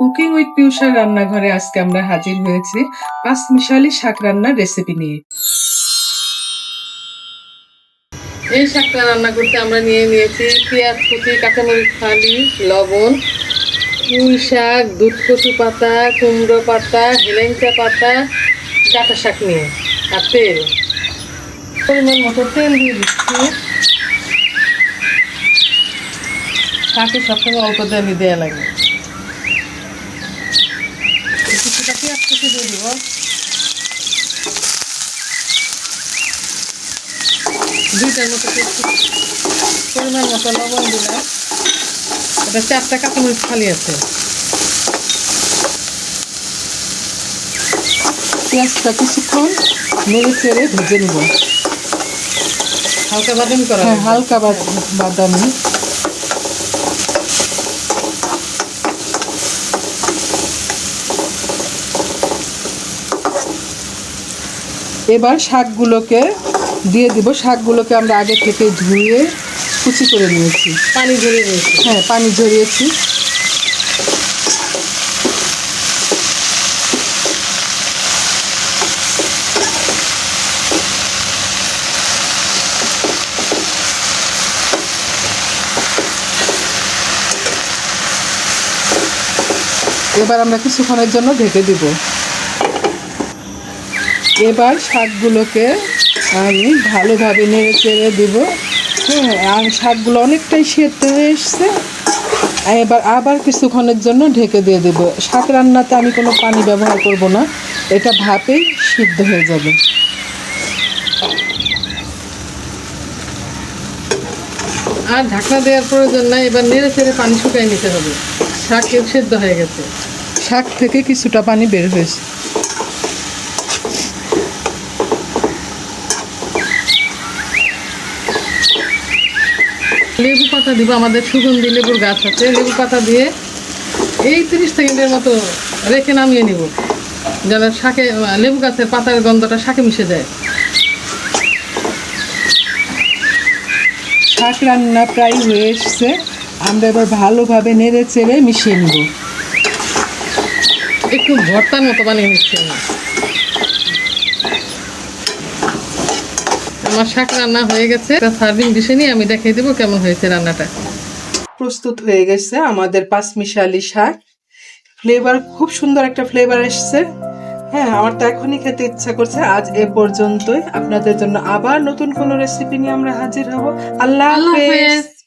Cooking with পিউষার রান্নাঘরে আজকে আমরা হাজির হয়েছি পাঁচ মিশালি শাক রান্নার রেসিপি নিয়ে। এই শাকটা রান্না করতে আমরা নিয়ে নিয়েছি পেঁয়াজ কুচি, কাঁচামরিচ ফালি লবণ, পুঁই শাক, দুধ কচু পাতা, কুমড়ো পাতা, হেলেঞ্চা পাতা, ডাটা শাক নিয়ে, আর তেল। পরিমাণ মতো তেল দিয়ে দিচ্ছি। শাকে সবসময় অল্প তেলই দেওয়া লাগে কিছুটা পেঁয়াজ কুচি দিয়ে দিব। দুইটার মতো পরিমাণ মতো লবণ দিলাম। এটা চারটা কাঁচামরিচ খালি আছে। পেঁয়াজটা কিছুক্ষণ নেড়ে চেড়ে ভেজে নিব। হালকা বাদামি করা হ্যাঁ হালকা বাদামি। এবার শাকগুলোকে দিয়ে দিব। শাকগুলোকে আমরা আগে থেকে ধুয়ে কুচি করে নিয়েছি। পানি ঝরিয়ে নিয়েছি। হ্যাঁ পানি ঝরিয়েছি। এবার আমরা কিছুক্ষণের জন্য ঢেকে দিব। এবার শাকগুলোকে আমি ভালোভাবে নেড়ে চেড়ে দিব। হ্যাঁ আর শাকগুলো অনেকটাই সেদ্ধ হয়ে এসছে। এবার আবার কিছুক্ষণের জন্য ঢেকে দিয়ে দেবো। শাক রান্নাতে আমি কোনো পানি ব্যবহার করব না। এটা ভাপেই সিদ্ধ হয়ে যাবে। আর ঢাকনা দেওয়ার প্রয়োজন নাই, এবার নেড়ে চেড়ে পানি শুকাই নিতে হবে। শাক সেদ্ধ হয়ে গেছে। শাক থেকে কিছুটা পানি বের হয়েছে। লেবু পাতা দিব, আমাদের সুগন্ধি লেবুর গাছ আছে, লেবু পাতা দিয়ে এই তিরিশ সেকেন্ডের মতো রেখে নামিয়ে নিব। যেন শাকে, লেবু গাছের পাতার গন্ধটা শাকে মিশে যায়। শাক রান্না প্রায় হয়ে এসছে। আমরা এবার ভালোভাবে নেড়ে চেড়ে মিশিয়ে নিব। একটু ভর্তার মতো বানিয়ে নিচ্ছি। আমার শাক রান্না হয়ে গেছে। সার্ভিং ডিশে নিয়ে আমি দেখিয়ে দেবো কেমন হয়েছে রান্নাটা। প্রস্তুত হয়ে গেছে আমাদের পাঁচমিশালি শাক। ফ্লেভার খুব সুন্দর একটা ফ্লেভার এসছে। হ্যাঁ আমার তো এখনই খেতে ইচ্ছা করছে। আজ এ পর্যন্তই। আপনাদের জন্য আবার নতুন কোনো রেসিপি নিয়ে আমরা হাজির হব। আল্লাহ হাফেজ।